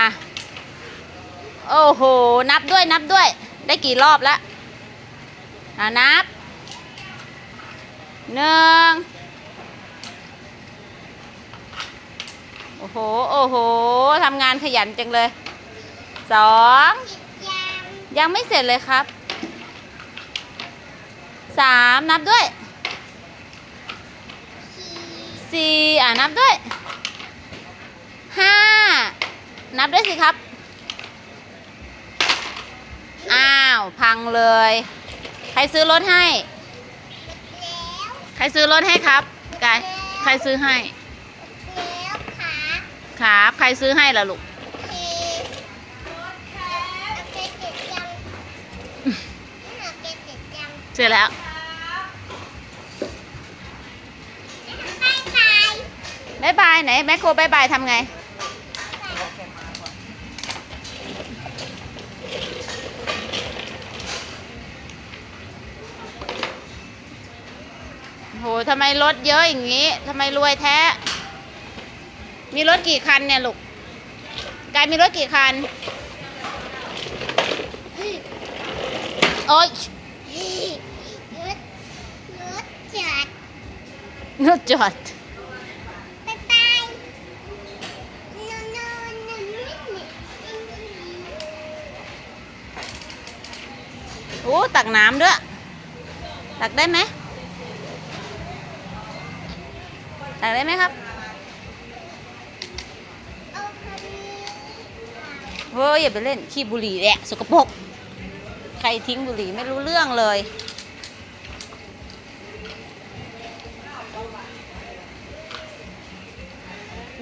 อะ โอ้โห นับด้วยนับด้วย ได้กี่รอบแล้วอะนับหนึ่งโอ้โห โอ้โห ทำงานขยันจังเลยสองยังไม่เสร็จเลยครับสามนับด้วยสี่อ่านับด้วยห้า นับด้วยสิครับ อ้าว พังเลย ใครซื้อรถให้ ใครซื้อรถให้ครับกายใครซื้อให้แล้วขาครับ ใครซื้อให้ล่ะลูกเสร็จอแล้วบายบายบายบายไหนแมคโครบายบายทำไง โหทำไมรถเยอะอย่างนี้ทำไมรวยแท้ มีรถกี่คันเนี่ยลูกกายมีรถกี่คัน โอ๊ยรถรถจอดรถจอดบายบายนอนนอนนอนนี่โอ้ตักน้ำด้วย ตักได้ไหม ตักได้ไหมครับเฮ้ยอย่าไปเล่นขี้บุหรี่แหละสกปรกใครทิ้งบุหรี่ไม่รู้เรื่องเลย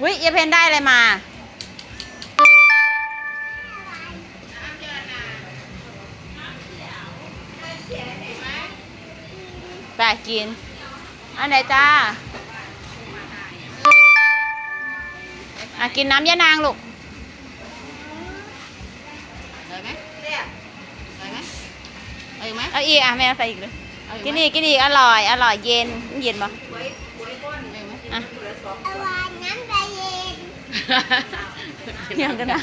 วิยาเพนได้อะไรมา ไปกิน อันไหนจ้า อะกินน้ำยะนางลูกเลยไหมเลยไหมเอาอีกไหมเอาอีกอะแม่ใส่อีกเลยเอาอีกกินไหมอีกกินอีกอร่อยอร่อยเย็นเย็นปะเลยไหมอะเอาวางน้ำใจเย็นยังกันนะ